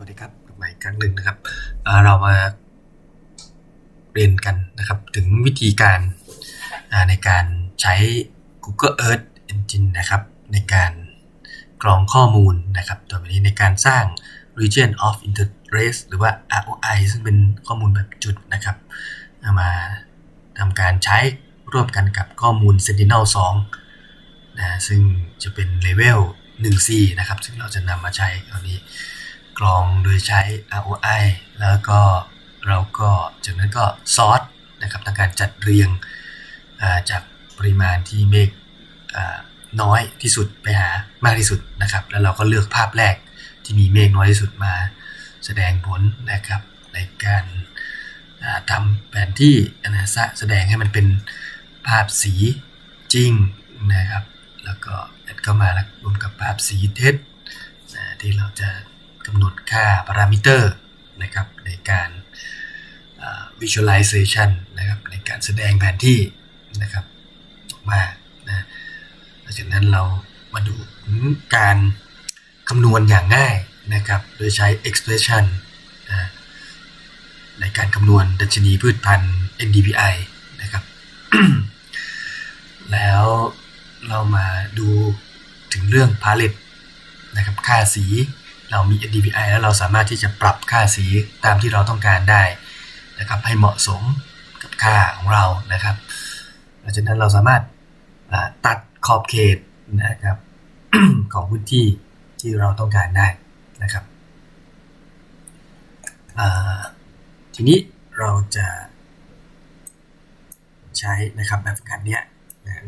วัสดีครับกลับมาอีกครั้งหนึ่งนะครับเรามาเรียนกันนะครับ ถึงวิธีการในการใช้ Google Earth Engine นะครับ ในการกรองข้อมูลนะครับต่อไปนี้ในการสร้าง region of interest หรือว่า ROI ซึ่งเป็นข้อมูลแบบจุดนะครับามาทำการใช้ร่วมกันกับข้อมูล Sentinel 2นะซึ่งจะเป็นเลเวล 1C นะครับ ซึ่งเราจะนำมาใช้ตอนนี้ กรองโดยใช้ ROI แล้วก็เราก็จากนั้นก็ซอร์ตนะครับทำการจัดเรียงจากปริมาณที่เมฆน้อยที่สุดไปหามากที่สุดนะครับ แล้วเราก็เลือกภาพแรกที่มีเมฆน้อยที่สุดมาแสดงผลนะครับในการาทำแผนที่นะสะแสดงให้มันเป็นภาพสีจริงนะครับ แล้วก็แอดเข้ามาแล้วรวมกับภาพสีเท็จที่เราจะ กำหนดค่าพารามิเตอร์นะครับในการ visualization นะครับในการแสดงแผนที่นะครับออกมานะหลังจากนั้นเรามาดูการคำนวณอย่างง่ายนะครับ โดยใช้ expression นะในการคำนวณดัชนีพืชพันธุ์ NDVI นะครับ แล้วเรามาดูถึงเรื่อง palette นะครับ ค่าสี เรามี NDVI แล้วเราสามารถที่จะปรับค่าสีตามที่เราต้องการได้นะครับให้เหมาะสมกับค่าของเรานะครับหลังจากนั้นเราสามารถตัดขอบเขตนะครับของพื้นที่ที่เราต้องการได้นะครับทีนี้เราจะใช้นะครับแบบฝึกหัดเนี้ย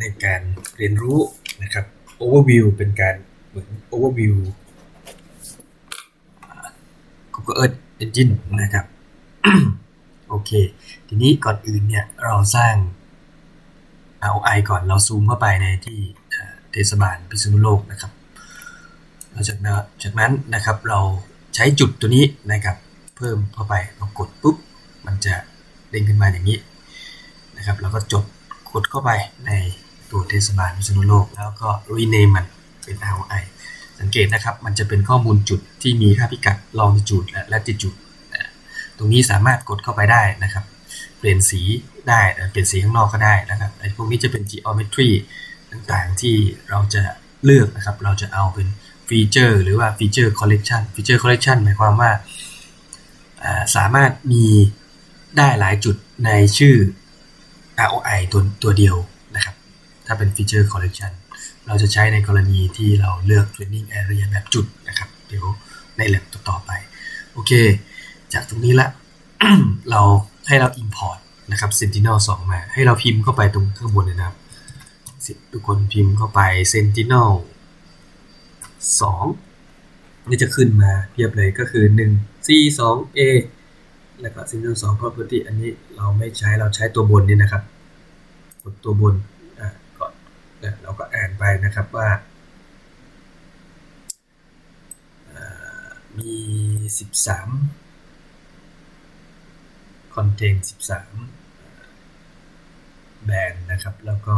ในการเรียนรู้นะครับ overview เป็นการเหมือน overview Google Earth Engine นะครับ โอเค ทีนี้ก่อนอื่นเนี่ยเราสร้าง ROI ก่อนเราซูมเข้าไปในที่เทศบาลพิษณุโลกนะครับหลังจากจากนั้นนะครับเราใช้จุดตัวนี้นะครับ เพิ่มเข้าไปเรากดปุ๊บมันจะเด้งขึ้นมาอย่างนี้นะครับแล้วก็จดกดเข้าไปในตัวเทศบาลพิษณุโลก แล้วก็ rename มันเป็น ROI สังเกตนะครับ มันจะเป็นข้อมูลจุดที่มีค่าพิกัด longitude และ latitude ตรงนี้สามารถกดเข้าไปได้นะครับ เปลี่ยนสีได้เปลี่ยนสีข้างนอกก็ได้นะครับไอ้พวกนี้จะเป็น geometry ต่างๆที่เราจะเลือกนะครับ เราจะเอาเป็นฟีเจอร์หรือว่าฟีเจอร์ collection ฟีเจอร์ collection หมายความว่าสามารถมีได้หลายจุดในชื่อ ROI ตัวตัวเดียวนะครับ ถ้าเป็นฟีเจอร์ collection เเราจะใช้ในกรณีที่เราเลือก training area แบบจุดนะครับ เดี๋ยวใน lab ต่อไป โอเค จากตรงนี้ละ เราให้เรา import นะครับ sentinel 2 มา ให้เราพิมพ์เข้าไปตรงข้างบนนะครับทุกคนพิมพ์เข้าไป sentinel 2นี่จะขึ้นมาเพียบเลยก็คือ 1 c 2 a แล้วก็ sentinel 2 property อันนี้เราไม่ใช้เราใช้ตัวบนนี่นะครับกดตัวบน นะเราก็อ่านไปนะครับว่ามี 13 contain 13 แบรนด์นะครับ แล้วก็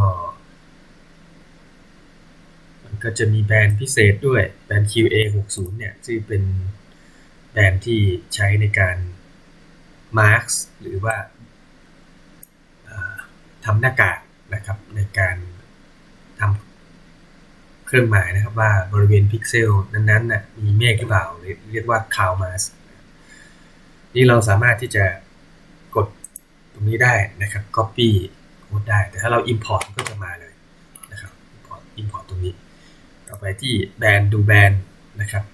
มันก็จะมีแบรนด์พิเศษด้วย แบรนด์ QA 60เนี่ย ซึ่งเป็นแบรนด์ที่ใช้ในการ mark หรือว่าอ่าทำหน้ากากนะครับในการ ทำเครื่องหมายนะครับว่าบริเวณพิกเซลนั้นๆน่ะมีเมฆหรือเปล่าเรียกว่า cloud mask นี่เราสามารถที่จะกดตรงนี้ได้นะครับ copy โค้ดได้ แต่ถ้าเรา import ก็จะมาเลยนะครับ import import ตรงนี้ ต่อไปที่แบรนด์ดูแบรนด์นะครับ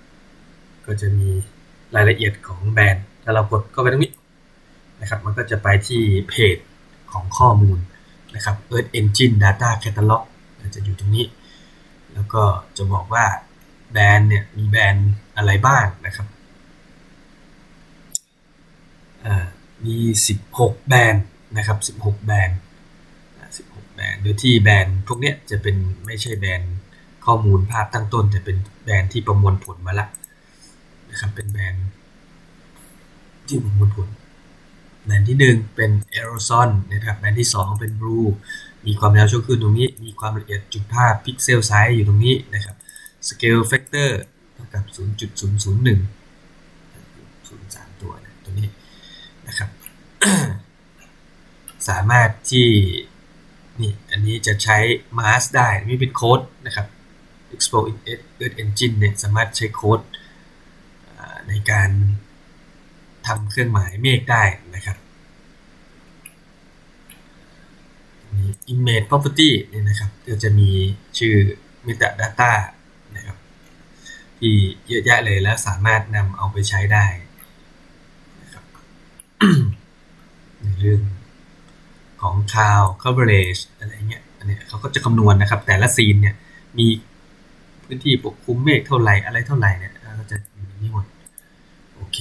ก็จะมีรายละเอียดของแบรนด์ถ้าเรากดเข้าไปตรงนี้นะครับ มันก็จะไปที่เพจของข้อมูลนะครับ Earth Engine Data Catalog จะอยู่ตรงนี้ แล้วก็จะบอกว่าแบรนด์เนี่ยมีแบรนด์อะไรบ้างนะครับมี 16 แบรนด์นะครับ 16 แบรนด์ 16 แบรนด์โดยที่แบรนด์พวกเนี้ยจะเป็นไม่ใช่แบรนด์ข้อมูลภาพตั้งต้น แต่เป็นแบรนด์ที่ประมวลผลมาละนะครับเป็นแบรนด์ที่ประมวลผลแบรนด์ที่ 1 เป็น Aerosol นะครับแบรนด์ที่ 2 เป็น Blue มีความยาวชั่วคลื่นตรงนี้ มีความละเอียดจุดภาพพิกเซลไซส์อยู่ตรงนี้นะครับสเกลแฟกเตอร์เท่ากับ 0.001 03 ตัวนะตัวนี้นะครับ สามารถที่นี่อันนี้จะใช้ mask ได้นี่เป็นโค้ดนะครับ Expo Earth Engine เนี่ยสามารถใช้โค้ดในการทำเครื่องหมายเมฆได้นะครับ มี image property นี่นะครับก็จะมีชื่อ metadata นะครับที่เยอะแยะเลยแล้วสามารถนำเอาไปใช้ได้นะครับในเรื่องของ cloud coverage อะไรเงี้ยอันนี้เขาก็จะคำนวณนะครับ แต่ละซีนเนี่ยมีพื้นที่ปกคลุมเมฆเท่าไหร่อะไรเท่าไหร่เนี่ยเราจะอยู่ในนี้หมดโอเค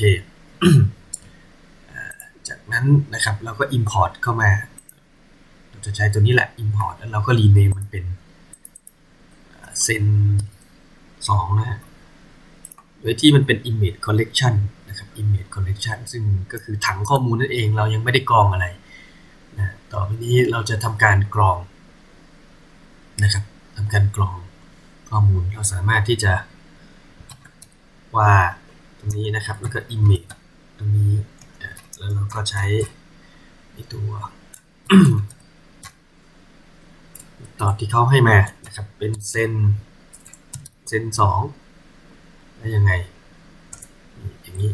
จากนั้นนะครับเราก็ import เข้ามา จะใช้ตัวนี้แหละ import แล้วเราก็ rename มันเป็นเซนสองนะฮะโดยที่มันเป็น image collection นะครับ image collection ซึ่งก็คือถังข้อมูลนั่นเองเรายังไม่ได้กรองอะไรนะต่อไปนี้เราจะทำการกรองนะครับทำการกรองข้อมูลเราสามารถที่จะว่าตรงนี้นะครับแล้วก็ image ตรงนี้แล้วเราก็ใช้ตัว ตอบที่เขาให้มานะครับเป็นเส้นเส้นสองแล้วยังไง อย่างนี้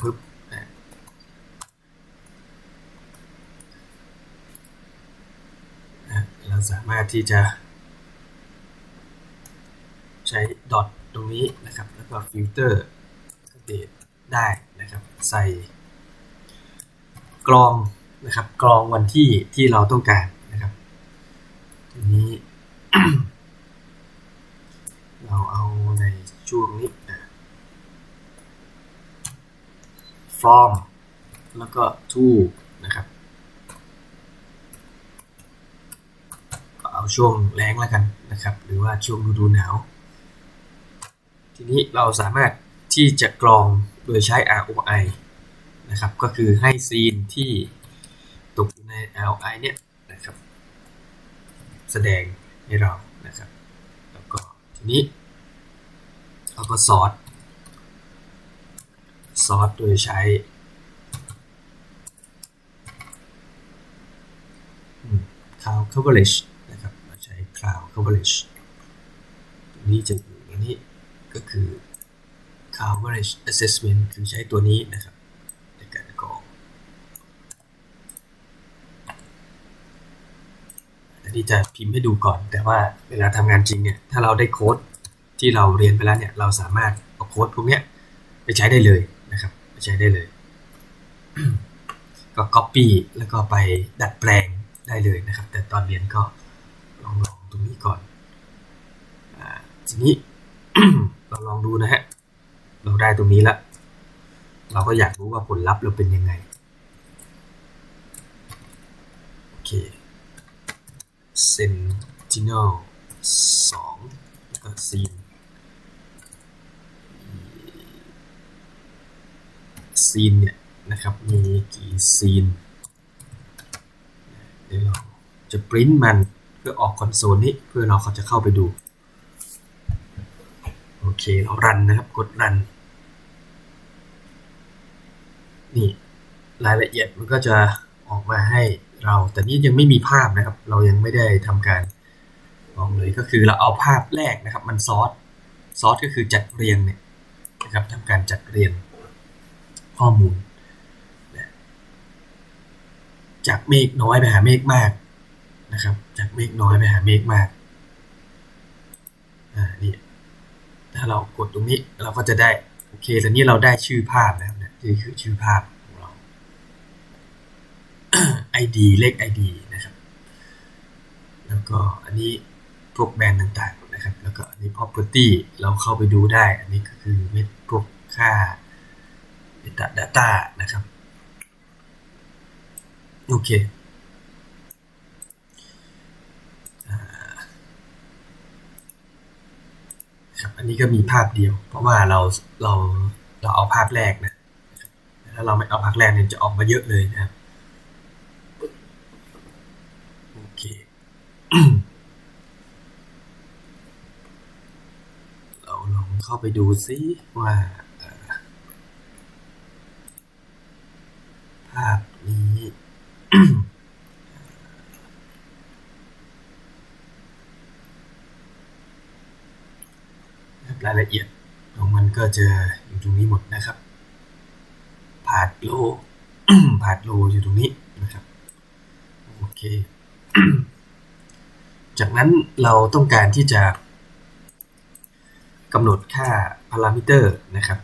ปึ๊บเราสามารถที่จะ ใช้ดอทตรงนี้นะครับ แล้วก็ฟิลเตอร์เดตได้นะครับ ใส่กรองนะครับกรองวันที่ที่เราต้องการ ทีนี้ เราเอาในช่วงนี้ from แล้วก็ to นะครับ ก็เอาช่วงแรงแล้วกันนะครับ หรือว่าช่วงฤดูหนาว ทีนี้เราสามารถที่จะกรองโดยใช้ ROI นะครับ ก็คือให้ซีนที่ตกอยู่ใน ROI เนี่ย แสดงให้เรานะครับ แล้วก็ทีนี้เราก็ซอสซอสโดยใช้ cloud coverage นะครับเราใช้ cloud coverage ตรงนี้จะอยู่ในนี้ก็คือ cloud coverage assessment คือใช้ตัวนี้นะครับในการกรอง อันนี้จะพิมพ์ให้ดูก่อน แต่ว่าเวลาทำงานจริงเนี่ยถ้าเราได้โค้ดที่เราเรียนไปแล้วเนี่ยเราสามารถเอาโค้ดพวกนี้ไปใช้ได้เลยนะครับไปใช้ได้เลย ก็ copy แล้วก็ไปดัดแปลงได้เลยนะครับ แต่ตอนเรียนก็ลองลองตรงนี้ก่อนอทีนี้เราลองดูนะฮะเราได้ตรงนี้แล้วเราก็อยากรู้ว่าผลลัพธ์เราเป็นยังไง โอเค Sentinel 2แล้วก็ Scene ซีนเนี่ยนะครับ มีกี่ซีน เดี๋ยวเราจะปริ้นมันเพื่อออกคอนโซลนี้เพื่อเราเขาจะเข้าไปดู โอเค เรารันนะครับ กดรัน นี่ รายละเอียดมันก็จะออกมาให้เรา แต่นี่ยังไม่มีภาพนะครับ เรายังไม่ได้ทำการ ลองเลยก็คือเราเอาภาพแรกนะครับมันซอสซอสก็คือจัดเรียงเนี่ยนะครับทำการจัดเรียงข้อมูล จากเมฆน้อยไปหาเมฆมากนะครับ จากเมฆน้อยไปหาเมฆมากอ่านี่ถ้าเรากดตรงนี้เราก็จะได้โอเคตอนนี้เราได้ชื่อภาพนะครับเนี่ยนี่คือชื่อภาพของเรา ID เลข ID นะครับ แล้วก็อันนี้ พวกแบรนด์ต่างๆนะครับ แล้วก็อันนี้ property เราเข้าไปดูได้ อันนี้ก็คือเม็ดพวกค่า Data Data นะครับ โอเคครับอันนี้ก็มีภาพเดียว เพราะว่าเราเราเราเอาภาพแรกนะถ้าเราไม่เอาภาพแรกเนี่ยจะออกมาเยอะเลยนะครับ เข้าไปดูซิว่าภาพนี้รายละเอียดของมันก็จะอยู่ตรงนี้หมดนะครับผาดโลผาดโลอยู่ตรงนี้นะครับโอเค จากนั้นเราต้องการที่จะ กำหนดค่าพารามิเตอร์นะครับ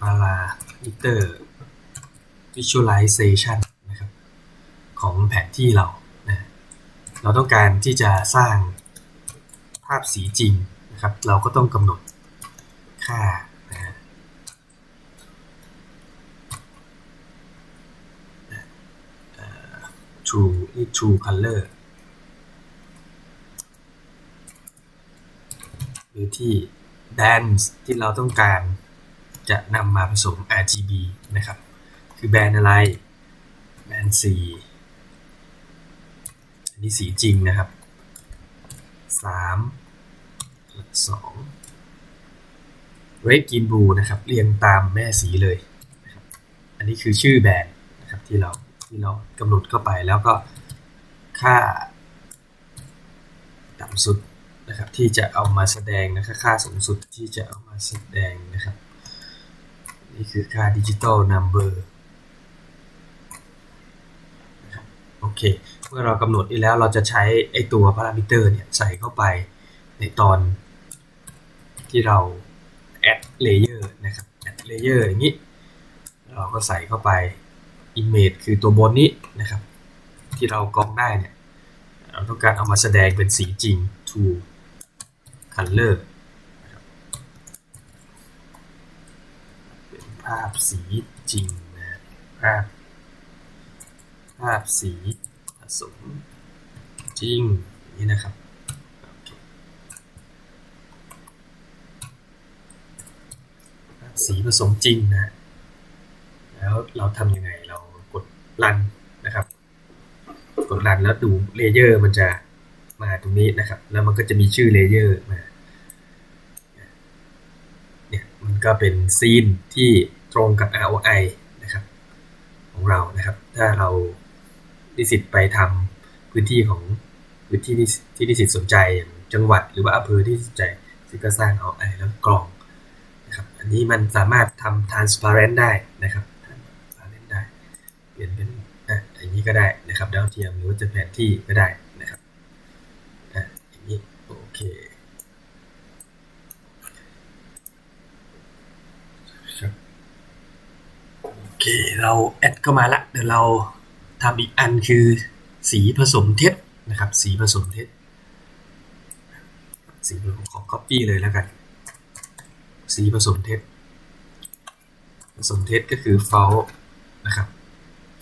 พารามิเตอร์ visualization นะครับของแผนที่เรานะเราต้องการที่จะสร้างภาพสีจริงนะครับ เราก็ต้องกำหนดค่านะ true นี่ true color หรือที่ d a n ที่เราต้องการจะนำมาผสม RGB นะครับ คือแบรนด์อะไร แบรนด์สีอันนี้สีจริงนะครับ 3 2 red green blue นะครับ เรียงตามแม่สีเลยนะครับอันนี้คือชื่อแบรนด์นะครับที่เราที่เรากำหนดเข้าไปแล้วก็ค่าต่ำสุด นะครับที่จะเอามาแสดงนะครับค่าสูงสุดที่จะเอามาแสดงนะครับ นี่คือค่าดิจิตอลนัมเบอร์โอเค เมื่อเรากำหนดนี้แล้วเราจะใช้ไอตัวพารามิเตอร์เนี่ยใส่เข้าไปในตอนที่เรา add layer นะครับ add layer อย่างนี้ เราก็ใส่เข้าไป image คือตัวบนนี้นะครับ ที่เรากรองได้เนี่ยเราต้องการเอามาแสดงเป็นสีจริง to color นะครับเป็นภาพสีจริงนะภาพภาพสีผสมจริงอย่างนี้นะครับสีผสมจริงนะ แล้วเราทำยังไง เรากดรันนะครับ กดรันแล้วดูเลเยอร์มันจะมาตรงนี้นะครับ แล้วมันก็จะมีชื่อเลเยอร์มาเนี่ยมัน ก็เป็นซีนที่ตรงกับ ROI นะครับของเรานะครับ ถ้าเรานิสิตไปทำพื้นที่ของพื้นที่ที่นิสิตสนใจอย่างจังหวัดหรือว่าอำเภอที่สนใจซึ่งก็สร้าง ROI แล้วกรองนะครับอันนี้มันสามารถทำ transparent ได้นะครับ transparent ได้เปลี่ยนเป็นอะอย่างนี้ก็ได้นะครับดาวเทียมหรือว่าจะแผนที่ก็ได้นะครับอะอย่างนี้โอเคครับโอ เคเราแอดเข้ามาละเดี๋ยวเราทำอีกอันคือสีผสมเท็จนะครับ สีผสมเท็จสีผสมขอ copy เลยแล้วกัน สีผสมเท็จผสมเท็จก็คือ false นะครับ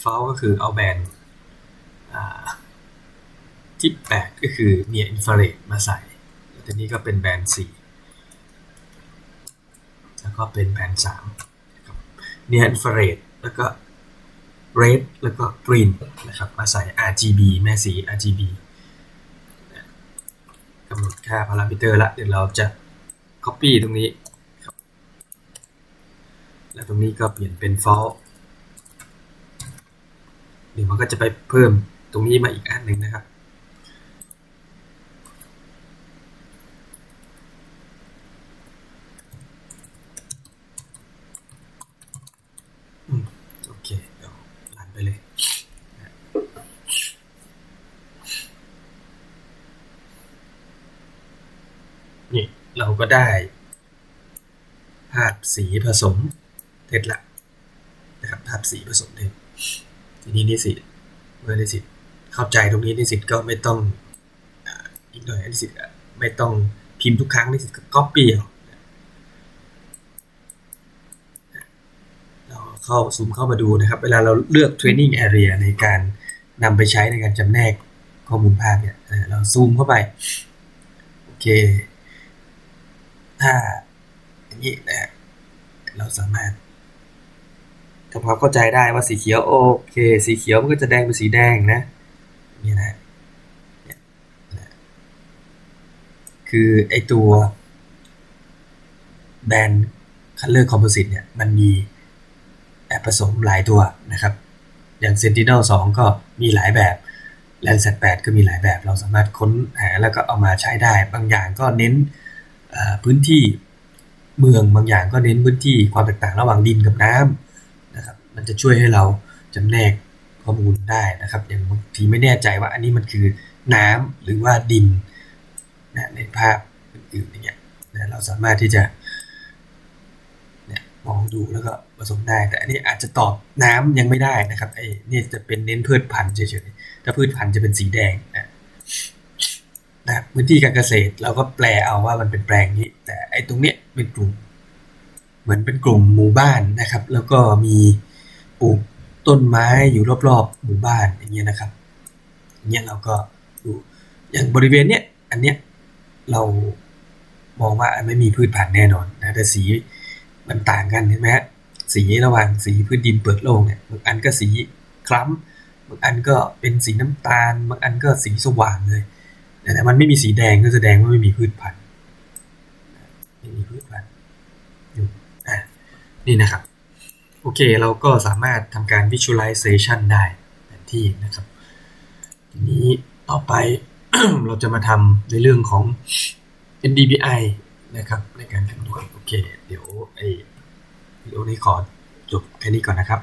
เฟลก็คือเอาแบนที่8ก็คือเนียอินฟราเรดมาใส่แล้วนี้ก็เป็นแบน4แล้วก็เป็นแบน3ครับเนียอินฟราเรด แล้วก็เรดแล้วก็กรีนนะครับ มาใส่ RGB แม่สี RGB กำหนดค่าพารามิเตอร์ละ เดี๋ยวเราจะ Copy ตรงนี้ แล้วตรงนี้ก็เปลี่ยนเป็น false เดี๋ยวมันก็จะไปเพิ่มตรงนี้มาอีกอันหนึ่งนะครับ อืม โอเค เดี๋ยวลันไปเลย นี่ เรา ก็ได้ ภาพสีผสมเท็จละนะครับภาพสีผสมเท็จทีนี้นิสิตเมื่อนิสิตเข้าใจตรงนี้นิสิตก็ไม่ต้องอีกหน่อยนิสิตไม่ต้องพิมพ์ทุกครั้งนิสิตก็ก๊อปปี้เอาเราเข้าซูมเข้ามาดูนะครับ เวลาเราเลือก training area ในการนำไปใช้ในการจำแนกข้อมูลภาพเนี่ยเราซูมเข้าไป โอเค ถ้าอย่างนี้นะเราสามารถทำความเข้าใจได้ว่าสีเขียวโอเค สีเขียวมันก็จะแดงเป็นสีแดงนะนี่นะคือไอตัวแบนด์ Color Composite เนี่ยมันมีแอบผสมหลายตัวนะครับ อย่าง Sentinel 2 ก็มีหลายแบบ Landsat 8 ก็มีหลายแบบ เราสามารถค้นหาแล้วก็เอามาใช้ได้ บางอย่างก็เน้น พื้นที่เมืองบางอย่างก็เน้นพื้นที่ความแตกต่างระหว่างดินกับน้ำนะครับ มันจะช่วยให้เราจำแนกข้อมูลได้นะครับ อย่างบางทีไม่แน่ใจว่าอันนี้มันคือน้ำหรือว่าดินนะในภาพอื่นๆอย่างเงี้ยนะเราสามารถที่จะมองดูแล้วก็ผสมได้ แต่อันนี้อาจจะตอบน้ำยังไม่ได้นะครับไอ้นี่จะเป็นเน้นพืชพันธุ์เฉยๆถ้าพืชพันธุ์จะเป็นสีแดงนะ นะพื้นที่การเกษตรเราก็แปลเอาว่ามันเป็นแปลงนี้ แต่ไอ้ตรงเนี้ยเป็นกลุ่ม เหมือนเป็นกลุ่มหมู่บ้านนะครับ แล้วก็มีปลูกต้นไม้อยู่รอบๆหมู่บ้านอย่างเงี้ยนะครับอย่างเงี้ยเราก็ดูอย่างบริเวณเนี้ยอันเนี้ยเรามองว่าไม่มีพืชพันธุ์แน่นอนนะแต่สีมันต่างกันเห็นไหมฮะสีระหว่างสีพื้นดินเปิดโล่งเนี่ยบางอันก็สีคล้ำบางอันก็เป็นสีน้ำตาลบางอันก็สีสว่างเลย แต่มันไม่มีสีแดงก็แสดงว่าไม่มีพืชพันธุ์ไม่มีพืชพันธุ์อยู่อะนี่นะครับ โอเคเราก็สามารถทำการ visualization ได้แผนที่นะครับ ทีนี้ต่อไปเราจะมาทำในเรื่องของ NDVI นะครับ ในการคำนวณโอเค เดี๋ยวไอ้วิดีโอนี้ขอจบแค่นี้ก่อนนะครับ